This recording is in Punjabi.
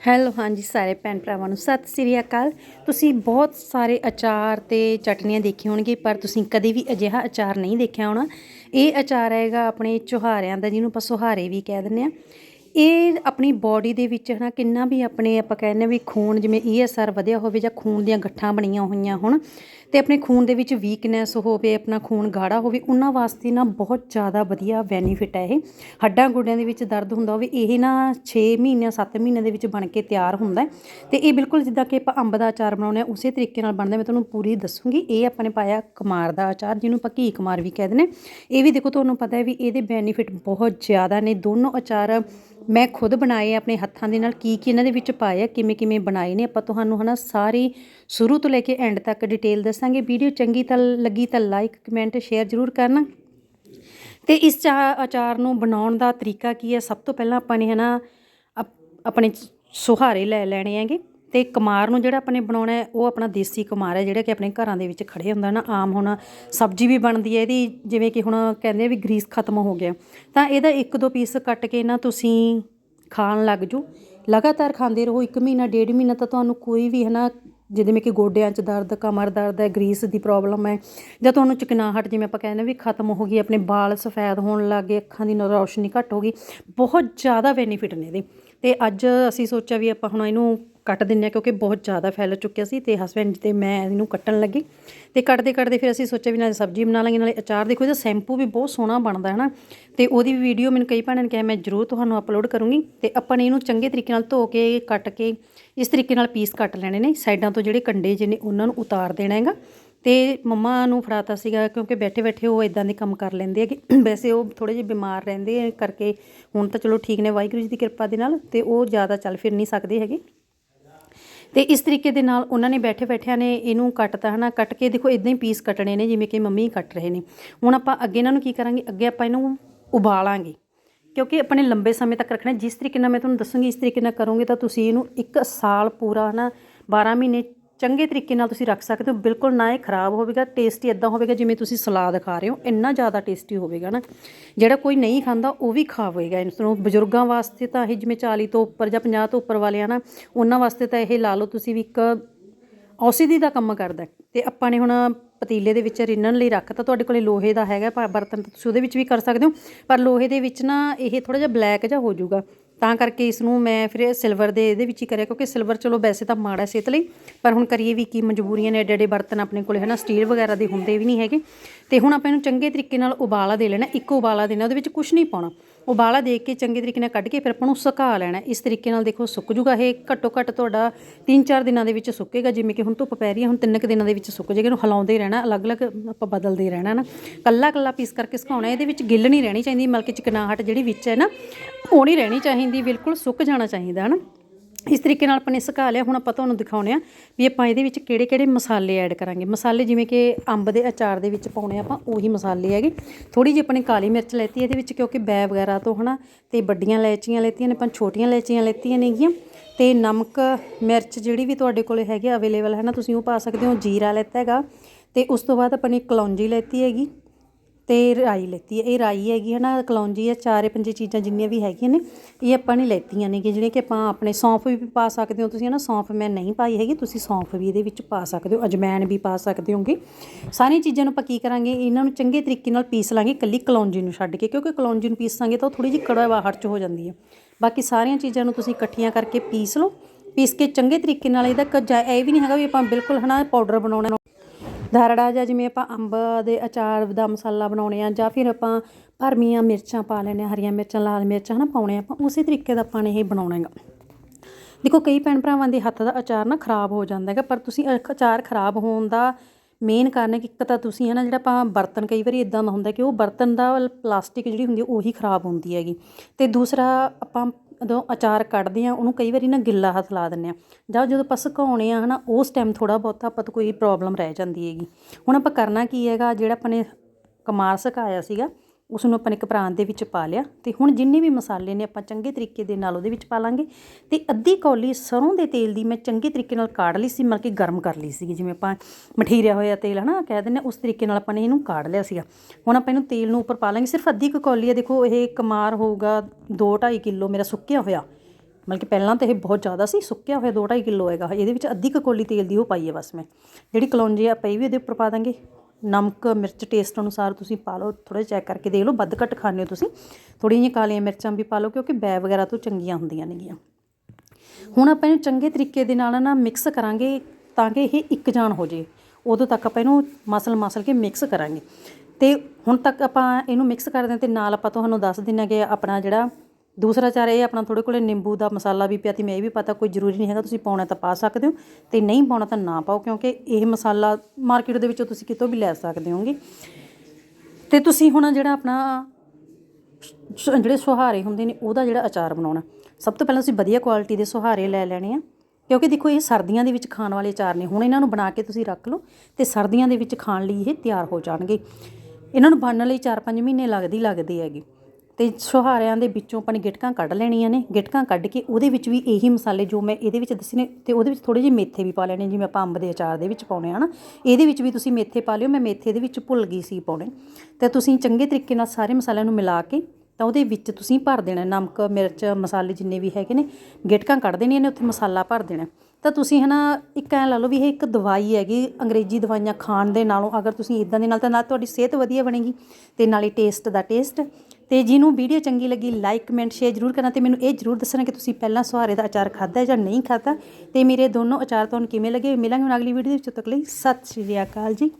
ਹੈਲੋ, ਹਾਂਜੀ, ਸਾਰੇ ਭੈਣ ਭਰਾਵਾਂ ਨੂੰ ਸਤਿ ਸ੍ਰੀ ਅਕਾਲ। ਤੁਸੀਂ ਬਹੁਤ ਸਾਰੇ ਅਚਾਰ ਤੇ ਚਟਨੀਆਂ ਦੇਖੀ ਹੋਣਗੇ ਪਰ ਤੁਸੀਂ ਕਦੇ ਵੀ ਅਜਿਹਾ ਅਚਾਰ ਨਹੀਂ ਦੇਖਿਆ ਹੋਣਾ। ਇਹ ਅਚਾਰ ਹੈਗਾ ਆਪਣੇ ਚੁਹਾਰਿਆਂ ਦਾ, ਜਿਹਨੂੰ ਆਪਾਂ ਸੁਹਾਰੇ ਵੀ ਕਹਿ ਦਿੰਦੇ ਆ ਇਹ ਆਪਣੀ ਬਾਡੀ ਦੇ ਵਿੱਚ ਹਨਾ, ਕਿੰਨਾ ਵੀ ਆਪਣੇ ਆਪਾਂ ਕਹਿੰਦੇ ਵੀ ਖੂਨ, ਜਿਵੇਂ ਈਐਸਆਰ ਵਧਿਆ ਹੋਵੇ ਜਾਂ ਖੂਨ ਦੀਆਂ ਗੱਠਾਂ ਬਣੀਆਂ ਹੋਈਆਂ ਹੋਣ ਅਤੇ ਆਪਣੇ ਖੂਨ ਦੇ ਵਿੱਚ ਵੀਕਨੈਸ ਹੋਵੇ, ਆਪਣਾ ਖੂਨ ਗਾੜਾ ਹੋਵੇ, ਉਹਨਾਂ ਵਾਸਤੇ ਨਾ ਬਹੁਤ ਜ਼ਿਆਦਾ ਵਧੀਆ ਬੈਨੀਫਿਟ ਹੈ ਇਹ। ਹੱਡਾਂ ਗੋਡਿਆਂ ਦੇ ਵਿੱਚ ਦਰਦ ਹੁੰਦਾ ਹੋਵੇ, ਇਹ ਨਾ 6 ਮਹੀਨਿਆਂ 7 ਮਹੀਨਿਆਂ ਦੇ ਵਿੱਚ ਬਣ ਕੇ ਤਿਆਰ ਹੁੰਦਾ ਹੈ। ਤੇ ਇਹ ਬਿਲਕੁਲ ਜਿੱਦਾਂ ਕਿ ਆਪਾਂ ਅੰਬ ਦਾ ਅਚਾਰ ਬਣਾਉਂਦੇ ਆ ਉਸੇ ਤਰੀਕੇ ਨਾਲ ਬਣਦਾ ਮੈਂ ਤੁਹਾਨੂੰ ਪੂਰੀ ਦੱਸੂਗੀ। ਇਹ ਆਪਾਂ ਨੇ ਪਾਇਆ ਕਮਾਰ ਦਾ ਅਚਾਰ ਜਿਹਨੂੰ ਆਪਾਂ ਘੀ ਕਮਾਰ ਵੀ ਕਹਿੰਦੇ ਨੇ। ਇਹ ਵੀ ਦੇਖੋ, ਤੁਹਾਨੂੰ ਪਤਾ ਹੈ ਵੀ ਇਹਦੇ ਬੈਨੀਫਿਟ ਬਹੁਤ ਜ਼ਿਆਦਾ ਨੇ। ਦੋਨੋਂ ਅਚਾਰ ਮੈਂ ਖੁਦ ਬਣਾਏ ਆਪਣੇ ਹੱਥਾਂ ਦੇ ਨਾਲ। ਕੀ ਕੀ ਇਹਨਾਂ ਦੇ ਵਿੱਚ ਪਾਇਆ ਕਿਵੇਂ ਕਿਵੇਂ ਬਣਾਏ ਨੇ, ਆਪਾਂ ਤੁਹਾਨੂੰ ਹਨਾ ਸਾਰੀ ਸ਼ੁਰੂ ਤੋਂ ਲੈ ਕੇ ਐਂਡ ਤੱਕ ਡਿਟੇਲ ਦੱਸ ਦੱਸਾਂਗੇ, ਵੀਡੀਓ ਚੰਗੀ ਤਾਂ ਲੱਗੀ ਤਾਂ ਲਾਈਕ ਕਮੈਂਟ ਸ਼ੇਅਰ ਜ਼ਰੂਰ ਕਰਨਾ। ਤੇ ਇਸ ਚਾ- ਅਚਾਰ ਨੂੰ ਬਣਾਉਣ ਦਾ ਤਰੀਕਾ ਕੀ ਹੈ? ਸਭ ਤੋਂ ਪਹਿਲਾਂ ਆਪਾਂ ਨੇ ਹਨਾ, ਅਪ- ਆਪਣੇ ਸੁਹਾਰੇ ਲੈ ਲੈਣੇ ਹੈਗੇ। ਤੇ ਕਮਾਰ ਨੂੰ ਜਿਹੜਾ ਆਪਾਂ ਨੇ ਬਣਾਉਣਾ ਉਹ ਆਪਣਾ ਦੇਸੀ ਕਮਾਰ ਹੈ, ਜਿਹੜਾ ਕਿ ਆਪਣੇ ਘਰਾਂ ਦੇ ਵਿੱਚ ਖੜੇ ਹੁੰਦਾ ਨਾ, ਆਮ ਹੁਣ ਸਬਜ਼ੀ ਵੀ ਬਣਦੀ ਹੈ ਇਹਦੀ, ਜਿਵੇਂ ਕਿ ਹੁਣ ਕਹਿੰਦੇ ਆ ਵੀ ਗਰੀਸ ਖਤਮ ਹੋ ਗਿਆ। ਤਾਂ ਇਹਦਾ ਇੱਕ ਦੋ ਪੀਸ ਕੱਟ ਕੇ ਨਾ ਤੁਸੀਂ ਖਾਣ ਲੱਗ ਜਾਓ। ਲਗਾਤਾਰ ਖਾਂਦੇ ਰਹੋ, ਇੱਕ ਮਹੀਨਾ, ਡੇਢ ਮਹੀਨਾ ਤਾਂ ਤੁਹਾਨੂੰ ਕੋਈ ਵੀ ਹੈ ਜਿਹਦੇ ਵਿੱਚ ਕਿ ਗੋਡਿਆਂ 'ਚ ਦਰਦ, ਕਮਰ ਦਰਦ ਹੈ, ਗਰੀਸ ਦੀ ਪ੍ਰੋਬਲਮ ਹੈ ਜਾਂ ਤੁਹਾਨੂੰ ਚਿਕਨਾਹਟ ਜਿਵੇਂ ਆਪਾਂ ਕਹਿੰਦੇ ਵੀ ਖਤਮ ਹੋ ਗਈ, ਆਪਣੇ ਵਾਲ ਸਫੈਦ ਹੋਣ ਲੱਗ ਗਏ, ਅੱਖਾਂ ਦੀ ਨ- ਰੌਸ਼ਨੀ ਘੱਟ ਹੋ ਗਈ, ਬਹੁਤ ਜ਼ਿਆਦਾ ਬੈਨੀਫਿਟ ਨੇ ਇਹਦੇ। ਤੇ ਅੱਜ ਅਸੀਂ ਸੋਚਿਆ ਵੀ ਆਪਾਂ ਹੁਣ ਇਹਨੂੰ ਕੱਟ ਦਿੰਨੇ ਆ ਕਿਉਂਕਿ ਬਹੁਤ ਜ਼ਿਆਦਾ ਫੈਲ ਚੁੱਕਿਆ ਸੀ ਤੇ ਹਸਬੰਡ ਤੇ ਮੈਂ ਇਹਨੂੰ ਕੱਟਣ ਲੱਗੀ ਤੇ ਕੱਟਦੇ ਕੱਟਦੇ ਫਿਰ ਅਸੀਂ ਸੋਚਿਆ ਵੀ ਨਾਲੇ ਸਬਜ਼ੀ ਬਣਾ ਲਾਂਗੇ, ਨਾਲੇ ਅਚਾਰ ਦੇਖੋ ਇਹਦਾ ਸ਼ੈਂਪੂ ਵੀ ਬਹੁਤ ਸੋਹਣਾ ਬਣਦਾ ਹੈ ਨਾ ਤੇ ਉਹਦੀ ਵੀਡੀਓ ਮੈਨੂੰ ਕਈ ਭੈਣਾਂ ਨੇ ਕਿਹਾ ਮੈਂ ਜ਼ਰੂਰ ਤੁਹਾਨੂੰ ਅਪਲੋਡ ਕਰੂੰਗੀ ਤੇ ਆਪਾਂ ਨੇ ਇਹਨੂੰ ਚੰਗੇ ਤਰੀਕੇ ਨਾਲ ਧੋ ਕੇ, ਕੱਟ ਕੇ ਇਸ ਤਰੀਕੇ ਨਾਲ ਪੀਸ ਕੱਟ ਲੈਣੇ ਨੇ, ਸਾਈਡਾਂ ਤੋਂ ਜਿਹੜੇ ਕੰਡੇ ਜਿਹੇ ਨੇ ਉਹਨਾਂ ਨੂੰ ਉਤਾਰ ਦੇਣਾ ਹੈਗਾ ਤੇ ਮੰਮਾ ਨੂੰ ਫੜਾਤਾ ਸੀਗਾ ਕਿਉਂਕਿ ਬੈਠੇ ਬੈਠੇ ਉਹ ਇਦਾਂ ਦੇ ਕੰਮ ਕਰ ਲੈਂਦੇ ਹੈਗੇ। ਵੈਸੇ ਉਹ ਥੋੜੇ ਜਿਹੇ ਬਿਮਾਰ ਰਹਿੰਦੇ ਕਰਕੇ ਹੁਣ ਤਾਂ ਚਲੋ ਠੀਕ ਨੇ, ਵਾਹਿਗੁਰੂ ਜੀ ਦੀ ਕਿਰਪਾ ਦੇ ਨਾਲ ਤੇ ਉਹ ਜ਼ਿਆਦਾ ਚੱਲ ਫਿਰ ਨਹੀਂ ਸਕਦੇ ਹੈਗੇ। ਤੇ ਇਸ ਤਰੀਕੇ ਦੇ ਨਾਲ ਉਹਨਾਂ ਨੇ ਬੈਠੇ ਬੈਠਿਆਂ ਨੇ ਇਹਨੂੰ ਕੱਟਤਾ ਹਨਾ, ਕੱਟ ਕੇ ਦੇਖੋ ਇਦਾਂ ਹੀ ਪੀਸ ਕੱਟਣੇ ਨੇ, ਜਿਵੇਂ ਕਿ ਮੰਮੀ ਕੱਟ ਰਹੇ ਨੇ। ਹੁਣ ਆਪਾਂ ਅੱਗੇ ਇਹਨਾਂ ਨੂੰ ਕੀ ਕਰਾਂਗੇ? ਅੱਗੇ ਆਪਾਂ ਇਹਨੂੰ ਉਬਾਲਾਂਗੇ। ਕਿਉਂਕਿ ਆਪਣੇ ਲੰਬੇ ਸਮੇਂ ਤੱਕ ਰੱਖਣਾ, ਜਿਸ ਤਰੀਕੇ ਨਾਲ ਮੈਂ ਤੁਹਾਨੂੰ ਦੱਸੂੰਗੀ, ਇਸ ਤਰੀਕੇ ਨਾਲ ਕਰੋਗੇ ਤਾਂ ਤੁਸੀਂ ਇਹਨੂੰ ਇੱਕ ਸਾਲ ਪੂਰਾ ਹਨਾ 12 ਮਹੀਨੇ ਚੰਗੇ ਤਰੀਕੇ ਨਾਲ ਤੁਸੀਂ ਰੱਖ ਸਕਦੇ ਹੋ, ਬਿਲਕੁਲ ਨਾ ਇਹ ਖਰਾਬ ਹੋਵੇਗਾ ਟੇਸਟੀ ਇਦਾਂ ਹੋਵੇਗਾ ਜਿਵੇਂ ਤੁਸੀਂ ਸਲਾਦ ਖਾ ਰਹੇ ਹੋ, ਇੰਨਾ ਜ਼ਿਆਦਾ ਟੇਸਟੀ ਹੋਵੇਗਾ ਨਾ। ਜਿਹੜਾ ਕੋਈ ਨਹੀਂ ਖਾਂਦਾ, ਉਹ ਵੀ ਖਾਵੇਗਾ ਇਸ ਨੂੰ ਬਜ਼ੁਰਗਾਂ ਵਾਸਤੇ ਤਾਂ ਇਹ ਜਿਵੇਂ 40 ਤੋਂ ਉੱਪਰ ਜਾਂ 50 ਤੋਂ ਉੱਪਰ ਵਾਲੇ ਆ ਨਾ ਉਹਨਾਂ ਵਾਸਤੇ ਤਾਂ ਇਹ ਲਾ ਲਓ, ਤੁਸੀਂ ਵੀ ਇੱਕ ਔਸ਼ਧੀ ਦਾ ਕੰਮ ਕਰਦਾ ਹੈ। ਤੇ ਆਪਾਂ ਨੇ ਹੁਣ ਪਤੀਲੇ ਦੇ ਵਿੱਚ ਰਿੰਨਣ ਲਈ ਰੱਖਤਾ, ਤੁਹਾਡੇ ਕੋਲੇ ਲੋਹੇ ਦਾ ਹੈਗਾ ਬਰਤਨ ਤਾਂ ਤੁਸੀਂ ਉਹਦੇ ਵਿੱਚ ਵੀ ਕਰ ਸਕਦੇ ਹੋ, ਪਰ ਲੋਹੇ ਦੇ ਵਿੱਚ ਨਾ ਇਹ ਥੋੜਾ ਜਿਹਾ ਬਲੈਕ ਜਿਹਾ ਹੋ ਜਾਊਗਾ। ਤਾਂ ਕਰਕੇ ਇਸ ਨੂੰ ਮੈਂ ਫਿਰ ਸਿਲਵਰ ਦੇ ਇਹਦੇ ਵਿੱਚ ਹੀ ਕਰਿਆ, ਕਿਉਂਕਿ ਸਿਲਵਰ ਚਲੋ ਵੈਸੇ ਤਾਂ ਮਾੜਾ ਸਿਹਤ ਲਈ, ਪਰ ਹੁਣ ਕਰੀਏ ਵੀ ਕੀ ਮਜਬੂਰੀਆਂ ਨੇ ਐਡੇ ਐਡੇ ਬਰਤਨ ਆਪਣੇ ਕੋਲੇ ਹੈ ਨਾ ਸਟੀਲ ਵਗੈਰਾ ਦੇ ਹੁੰਦੇ ਵੀ ਨਹੀਂ ਹੈਗੇ। ਤੇ ਹੁਣ ਆਪਾਂ ਇਹਨੂੰ ਚੰਗੇ ਤਰੀਕੇ ਨਾਲ ਉਬਾਲਾ ਦੇ ਲੈਣਾ, ਇੱਕ ਉਬਾਲਾ ਦੇਣਾ, ਉਹਦੇ ਵਿੱਚ ਕੁਝ ਨਹੀਂ ਪਾਉਣਾ। ਉਬਾਲਾ ਦੇ ਕੇ ਚੰਗੇ ਤਰੀਕੇ ਨਾਲ ਕੱਢ ਕੇ ਫਿਰ ਆਪਾਂ ਨੂੰ ਸੁਕਾ ਲੈਣਾ ਇਸ ਤਰੀਕੇ ਨਾਲ ਦੇਖੋ ਸੁੱਕ ਜੂਗਾ ਇਹ ਘੱਟੋ ਘੱਟ ਤੁਹਾਡਾ 3-4 ਦਿਨਾਂ ਦੇ ਵਿੱਚ ਸੁੱਕੇਗਾ। ਜਿਵੇਂ ਕਿ ਹੁਣ ਧੁੱਪ ਪੈ ਰਹੀ ਹੈ, ਹੁਣ ਤਿੰਨ ਕੁ ਦਿਨਾਂ ਦੇ ਵਿੱਚ ਸੁੱਕ ਜਾਏਗਾ। ਇਹਨੂੰ ਹਿਲਾਉਂਦੇ ਹੀ ਰਹਿਣਾ, ਅਲੱਗ-ਅਲੱਗ ਆਪਾਂ ਬਦਲਦੇ ਹੀ ਰਹਿਣਾ ਨਾ। ਕੱਲਾ ਕੱਲਾ ਪੀਸ ਕਰਕੇ ਸੁਕਾਉਣਾ, ਇਹਦੇ ਵਿੱਚ ਗਿੱਲ ਨਹੀਂ ਰਹਿਣੀ ਚਾਹੀਦੀ ਮਤਲਬ ਕਿ ਚਿਕਨਾਹਟ ਜਿਹੜੀ ਵਿੱਚ ਹੈ ਨਾ, ਉਹ ਨਹੀਂ ਰਹਿਣੀ ਚਾਹੀਦੀ, ਬਿਲਕੁਲ ਸੁੱਕ ਜਾਣਾ ਚਾਹੀਦਾ ਹੈ ਨਾ ਇਸ ਤਰੀਕੇ ਨਾਲ ਆਪਾਂ ਨੇ ਸੁਕਾ ਲਿਆ। ਹੁਣ ਆਪਾਂ ਤੁਹਾਨੂੰ ਦਿਖਾਉਣੇ ਆ ਵੀ ਆਪਾਂ ਇਹਦੇ ਵਿੱਚ ਕਿਹੜੇ ਕਿਹੜੇ ਮਸਾਲੇ ਐਡ ਕਰਾਂਗੇ। ਮਸਾਲੇ ਜਿਵੇਂ ਕਿ ਅੰਬ ਦੇ ਅਚਾਰ ਦੇ ਵਿੱਚ ਪਾਉਣੇ ਆਪਾਂ ਉਹੀ ਮਸਾਲੇ ਹੈਗੇ। ਥੋੜੀ ਜਿਹੀ ਆਪਣੇ ਕਾਲੀ ਮਿਰਚ ਲੈਤੀ ਇਹਦੇ ਵਿੱਚ ਕਿਉਂਕਿ ਬੈ ਵਗੈਰਾ ਤੋਂ ਹਨਾ, ਤੇ ਵੱਡੀਆਂ ਇਲਾਇਚੀਆਂ ਲੈਤੀਆਂ ਨੇ, ਆਪਾਂ ਛੋਟੀਆਂ ਇਲਾਇਚੀਆਂ ਲੈਤੀਆਂ ਨੇਗੀਆਂ। ਤੇ ਨਮਕ, ਮਿਰਚ ਜਿਹੜੀ ਵੀ ਤੁਹਾਡੇ ਕੋਲੇ ਹੈਗੇ ਅਵੇਲੇਬਲ ਹੈ ਨਾ, ਤੁਸੀਂ ਉਹ ਪਾ ਸਕਦੇ ਹੋ। ਜੀਰਾ ਲੈਤਾ ਹੈਗਾ। ਤੇ ਉਸ ਤੋਂ ਬਾਅਦ ਆਪਾਂ ਨੇ ਕਲੌਂਜੀ ਲੈਤੀ ਹੈਗੀ। ਅਤੇ ਰਾਈ ਲੈਤੀ ਹੈ। ਇਹ ਰਾਈ ਹੈਗੀ ਹੈ ਨਾ ਕਲੌਂਜੀ ਹੈ ਚਾਰੇ ਪੰਜੇ ਚੀਜ਼ਾਂ ਜਿੰਨੀਆਂ ਵੀ ਹੈਗੀਆਂ ਨੇ, ਇਹ ਆਪਾਂ ਨੇ ਲੈਤੀਆਂ ਨੇ ਕਿ ਜਿਹੜੀਆਂ ਕਿ ਆਪਾਂ ਆਪਣੇ ਸੌਂਫ ਵੀ ਪਾ ਸਕਦੇ ਹੋ। ਤੁਸੀਂ ਹੈ ਨਾ ਸੌਂਫ ਮੈਂ ਨਹੀਂ ਪਾਈ ਹੈਗੀ, ਤੁਸੀਂ ਸੌਂਫ ਵੀ ਇਹਦੇ ਵਿੱਚ ਪਾ ਸਕਦੇ ਹੋ, ਅਜਮੈਨ ਵੀ ਪਾ ਸਕਦੇ ਹੋਗੇ। ਸਾਰੀਆਂ ਚੀਜ਼ਾਂ ਨੂੰ ਆਪਾਂ ਕੀ ਕਰਾਂਗੇ, ਇਹਨਾਂ ਨੂੰ ਚੰਗੇ ਤਰੀਕੇ ਨਾਲ ਪੀਸ ਲਾਂਗੇ ਕੱਲੀ ਕਲੌਂਜੀ ਨੂੰ ਛੱਡ ਕੇ, ਕਿਉਂਕਿ ਕਲੌਂਜੀ ਨੂੰ ਪੀਸਾਂਗੇ ਤਾਂ ਉਹ ਥੋੜੀ ਜਿਹੀ ਕੜਵਾਹਟ ਚ ਹੋ ਜਾਂਦੀ ਹੈ। ਬਾਕੀ ਸਾਰੀਆਂ ਚੀਜ਼ਾਂ ਨੂੰ ਤੁਸੀਂ ਇਕੱਠੀਆਂ ਕਰਕੇ ਪੀਸ ਲਓ, ਪੀਸ ਕੇ ਚੰਗੇ ਤਰੀਕੇ ਨਾਲ ਇਹਦਾ ਕ- ਜਾ- ਇਹ ਵੀ ਨਹੀਂ ਹੈਗਾ ਵੀ ਆਪਾਂ ਬਿਲਕੁਲ ਹਨਾ ਪਾਊਡਰ ਬਣਾਉਣਾ ਦਾਰੜਾ ਜਾਂ ਜਿਵੇਂ ਆਪਾਂ ਅੰਬ ਦੇ ਅਚਾਰ ਦਾ ਮਸਾਲਾ ਬਣਾਉਣੇ ਹਾਂ ਜਾਂ ਫਿਰ ਆਪਾਂ ਭਰਮੀਆਂ ਮਿਰਚਾਂ ਪਾ ਲੈਂਦੇ ਹਾਂ, ਹਰੀਆਂ ਮਿਰਚਾਂ, ਲਾਲ ਮਿਰਚਾਂ ਹੈ ਨਾ ਪਾਉਣੇ ਆਪਾਂ ਉਸੇ ਤਰੀਕੇ ਦਾ ਆਪਾਂ ਨੇ ਇਹ ਬਣਾਉਣਾ ਹੈਗਾ। ਦੇਖੋ, ਕਈ ਭੈਣ ਭਰਾਵਾਂ ਦੇ ਹੱਥ ਦਾ ਅਚਾਰ ਨਾ ਖਰਾਬ ਹੋ ਜਾਂਦਾ ਹੈਗਾ, ਪਰ ਤੁਸੀਂ ਅਚਾਰ ਖਰਾਬ ਹੋਣ ਦਾ ਮੇਨ ਕਾਰਨ ਹੈ ਕਿ ਇੱਕ ਤਾਂ ਤੁਸੀਂ ਹੈ ਨਾ ਜਿਹੜਾ ਆਪਾਂ ਬਰਤਨ ਕਈ ਵਾਰੀ ਇਦਾਂ ਦਾ ਹੁੰਦਾ ਕਿ ਉਹ ਬਰਤਨ ਦਾ ਪਲਾਸਟਿਕ ਜਿਹੜੀ ਹੁੰਦੀ ਉਹੀ ਖਰਾਬ ਹੁੰਦੀ ਹੈਗੀ। ਤੇ ਦੂਸਰਾ, ਆਪਾਂ ਉਦੋਂ ਅਚਾਰ ਕੱਢਦੇ ਹਾਂ, ਉਹਨੂੰ ਕਈ ਵਾਰੀ ਨਾ ਗਿੱਲਾ ਹੱਥ ਲਾ ਦਿੰਦੇ ਹਾਂ। ਜਾਂ ਜਦੋਂ ਆਪਾਂ ਸੁਕਾਉਣੇ ਆ, ਹਨਾ, ਉਸ ਟਾਈਮ ਥੋੜ੍ਹਾ ਬਹੁਤਾ ਆਪਾਂ ਤੋਂ ਕੋਈ ਪ੍ਰੋਬਲਮ ਰਹਿ ਜਾਂਦੀ ਹੈਗੀ। ਹੁਣ ਆਪਾਂ ਕਰਨਾ ਕੀ ਹੈਗਾ, ਜਿਹੜਾ ਆਪਾਂ ਨੇ ਕਮਾਲ ਸੁਕਾਇਆ ਸੀਗਾ ਉਸ ਨੂੰ ਆਪਾਂ ਨੇ ਇੱਕ ਪ੍ਰਾਂਤ ਦੇ ਵਿੱਚ ਪਾ ਲਿਆ ਤੇ ਹੁਣ ਜਿੰਨੇ ਵੀ ਮਸਾਲੇ ਨੇ ਆਪਾਂ ਚੰਗੇ ਤਰੀਕੇ ਦੇ ਨਾਲ ਉਹਦੇ ਵਿੱਚ ਪਾ ਲਾਂਗੇ ਤੇ ਅੱਧੀ ਕੌਲੀ ਸਰੋਂ ਦੇ ਤੇਲ ਦੀ ਮੈਂ ਚੰਗੇ ਤਰੀਕੇ ਨਾਲ ਕਾੜ ਲਈ ਸੀ ਮਤਲਬ ਕਿ ਗਰਮ ਕਰ ਲਈ ਸੀ ਜਿਵੇਂ ਆਪਾਂ ਮਠੀਰਿਆ ਹੋਇਆ ਤੇਲ ਹਨਾ ਕਹਿ ਦਿੰਦੇ ਹਾਂ, ਉਸ ਤਰੀਕੇ ਨਾਲ ਆਪਾਂ ਨੇ ਇਹਨੂੰ ਕਾੜ ਲਿਆ ਸੀਗਾ। ਹੁਣ ਆਪਾਂ ਇਹਨੂੰ ਤੇਲ ਨੂੰ ਉੱਪਰ ਪਾ ਲਾਂਗੇ ਸਿਰਫ ਅੱਧੀ ਕੁ ਕੌਲੀ ਹੈ ਦੇਖੋ ਇਹ ਕਮਾਰ ਹੋਊਗਾ 2 2.5 ਕਿਲੋ ਮੇਰਾ ਸੁੱਕਿਆ ਹੋਇਆ। ਮਤਲਬ ਕਿ ਪਹਿਲਾਂ ਤਾਂ ਇਹ ਬਹੁਤ ਜ਼ਿਆਦਾ ਸੀ ਸੁੱਕਿਆ ਹੋਇਆ 2.5 ਕਿਲੋ ਹੈਗਾ ਇਹਦੇ ਵਿੱਚ ਅੱਧੀ ਕੁ ਕੌਲੀ ਤੇਲ ਦੀ ਉਹ ਪਾਈ ਹੈ ਬਸ ਮੈਂ। ਜਿਹੜੀ ਕਲੌਂਜੀ ਆ ਪਈ ਵੀ ਉਹਦੇ ਉੱਪਰ ਪਾ ਦਾਂਗੇ। ਨਮਕ, ਮਿਰਚ ਟੇਸਟ ਅਨੁਸਾਰ ਤੁਸੀਂ ਪਾ ਲਓ ਥੋੜਾ ਚੈੱਕ ਕਰਕੇ ਦੇਖ ਲਓ, ਵੱਧ ਘੱਟ ਖਾਣੇ ਹੋ ਤੁਸੀਂ। ਥੋੜ੍ਹੀਆਂ ਜਿਹੀਆਂ ਕਾਲੀਆਂ ਮਿਰਚਾਂ ਵੀ ਪਾ ਲਓ, ਕਿਉਂਕਿ ਬੈ ਵਗੈਰਾ ਤੋਂ ਚੰਗੀਆਂ ਹੁੰਦੀਆਂ ਨੇਗੀਆਂ। ਹੁਣ ਆਪਾਂ ਇਹਨੂੰ ਚੰਗੇ ਤਰੀਕੇ ਦੇ ਨਾਲ ਨਾ ਮਿਕਸ ਕਰਾਂਗੇ ਤਾਂ ਕਿ ਇਹ ਇੱਕ ਜਾਨ ਹੋ ਜੇ। ਉਦੋਂ ਤੱਕ ਆਪਾਂ ਇਹਨੂੰ ਮਸਲ ਮਸਲ ਕੇ ਮਿਕਸ ਕਰਾਂਗੇ। ਤੇ ਹੁਣ ਤੱਕ ਆਪਾਂ ਇਹਨੂੰ ਮਿਕਸ ਕਰਦੇ ਹਾਂ ਤੇ ਨਾਲ ਆਪਾਂ ਤੁਹਾਨੂੰ ਦੱਸ ਦਿੰਨਾ ਕਿ ਆਪਣਾ ਜਿਹੜਾ ਦੂਸਰਾ ਚਾਰ ਇਹ ਆਪਣਾ ਥੋੜੇ ਕੋਲੇ ਨਿੰਬੂ ਦਾ ਮਸਾਲਾ ਵੀ ਪਿਆ ਤੇ ਮੈਂ ਇਹ ਵੀ ਪਤਾ ਕੋਈ ਜ਼ਰੂਰੀ ਨਹੀਂ ਹੈਗਾ ਤੁਸੀਂ ਪਾਉਣਾ ਤਾਂ ਪਾ ਸਕਦੇ ਹੋ ਤੇ ਨਹੀਂ ਪਾਉਣਾ ਤਾਂ ਨਾ ਪਾਓ ਕਿਉਂਕਿ ਇਹ ਮਸਾਲਾ ਮਾਰਕੀਟ ਦੇ ਵਿੱਚੋਂ ਤੁਸੀਂ ਕਿਤੋਂ ਵੀ ਲੈ ਸਕਦੇ ਹੋਗੇ ਤੇ ਤੁਸੀਂ ਹੁਣ ਜਿਹੜਾ ਆਪਣਾ ਜਿਹੜੇ ਸੁਹਾਰੇ ਹੁੰਦੇ ਨੇ ਉਹਦਾ ਜਿਹੜਾ ਅਚਾਰ ਬਣਾਉਣਾ। ਸਭ ਤੋਂ ਪਹਿਲਾਂ ਤੁਸੀਂ ਵਧੀਆ ਕੁਆਲਿਟੀ ਦੇ ਸੁਹਾਰੇ ਲੈ ਲੈਣੇ ਆ। ਕਿਉਂਕਿ ਦੇਖੋ ਇਹ ਸਰਦੀਆਂ ਦੇ ਵਿੱਚ ਖਾਣ ਵਾਲੇ ਅਚਾਰ ਨੇ। ਹੁਣ ਇਹਨਾਂ ਨੂੰ ਬਣਾ ਕੇ ਤੁਸੀਂ ਰੱਖ ਲਓ ਤੇ ਸਰਦੀਆਂ ਦੇ ਵਿੱਚ ਖਾਣ ਲਈ ਇਹ ਤਿਆਰ ਹੋ ਜਾਣਗੇ। ਇਹਨਾਂ ਨੂੰ ਬਣਨ ਲਈ 4-5 ਮਹੀਨੇ ਲੱਗਦੀ ਲੱਗਦੇ ਹੈਗੇ। ਤੇ ਸੁਹਾਰਿਆਂ ਦੇ ਵਿੱਚੋਂ ਆਪਾਂ ਨੇ ਗਿਟਕਾਂ ਕੱਢ ਲੈਣੀਆਂ ਨੇ, ਗਿਟਕਾਂ ਕੱਢ ਕੇ ਉਹਦੇ ਵਿੱਚ ਵੀ ਇਹੀ ਮਸਾਲੇ ਜੋ ਮੈਂ ਇਹਦੇ ਵਿੱਚ ਦੱਸੇ ਨੇ ਤੇ ਉਹਦੇ ਵਿੱਚ ਥੋੜੇ ਜਿਹੇ ਮੇਥੇ ਵੀ ਪਾ ਲੈਣੇ, ਜਿਵੇਂ ਆਪਾਂ ਅੰਬ ਦੇ ਅਚਾਰ ਦੇ ਵਿੱਚ ਪਾਉਣੇ ਆ ਨਾ ਇਹਦੇ ਵਿੱਚ ਵੀ ਤੁਸੀਂ ਮੇਥੇ ਪਾ ਲਿਓ, ਮੈਂ ਮੇਥੇ ਦੇ ਵਿੱਚ ਭੁੱਲ ਗਈ ਸੀ ਪਾਉਣੇ। ਤੇ ਤੁਸੀਂ ਚੰਗੇ ਤਰੀਕੇ ਨਾਲ ਸਾਰੇ ਮਸਾਲਿਆਂ ਨੂੰ ਮਿਲਾ ਕੇ ਤਾਂ ਉਹਦੇ ਵਿੱਚ ਤੁਸੀਂ ਭਰ ਦੇਣਾ, ਨਮਕ, ਮਿਰਚ, ਮਸਾਲੇ ਜਿੰਨੇ ਵੀ ਹੈਗੇ ਨੇ, ਗਿਟਕਾਂ ਕੱਢ ਦੇਣੀਆਂ ਨੇ, ਉੱਥੇ ਮਸਾਲਾ ਭਰ ਦੇਣਾ। ਤਾਂ ਤੁਸੀਂ ਹਨਾ ਇੱਕ ਐਂ ਲਾ ਲਓ ਵੀ ਇਹ ਇੱਕ ਦਵਾਈ ਹੈਗੀ, ਅੰਗਰੇਜ਼ੀ ਦਵਾਈਆਂ ਖਾਣ ਦੇ ਨਾਲੋਂ, ਅਗਰ ਤੁਸੀਂ ਇਦਾਂ ਦੇ ਨਾਲ ਤਾਂ ਨਾਲ ਤੁਹਾਡੀ ਸਿਹਤ ਵਧੀਆ ਬਣੇਗੀ ਤੇ ਨਾਲੇ ਟੇਸਟ ਦਾ ਟੇਸਟ ਤੇ ਜਿਹਨੂੰ ਵੀਡੀਓ ਚੰਗੀ ਲੱਗੀ ਲਾਈਕ ਕਮੈਂਟ ਸ਼ੇਅਰ ਜ਼ਰੂਰ ਕਰਨਾ ਤੇ ਮੈਨੂੰ ਇਹ ਜ਼ਰੂਰ ਦੱਸਣਾ ਕਿ ਤੁਸੀਂ ਪਹਿਲਾਂ ਸੁਹਾਰੇ ਦਾ ਅਚਾਰ ਖਾਧਾ ਜਾਂ ਨਹੀਂ ਖਾਧਾ ਤੇ ਮੇਰੇ ਦੋਨੋਂ ਅਚਾਰ ਤੁਹਾਨੂੰ ਕਿਵੇਂ ਲੱਗੇ। ਮਿਲਾਂਗੇ ਹੁਣ ਅਗਲੀ ਵੀਡੀਓ ਦੇ ਵਿੱਚ। ਤੱਕ ਲਈ ਸਤਿ ਸ਼੍ਰੀ ਅਕਾਲ ਜੀ।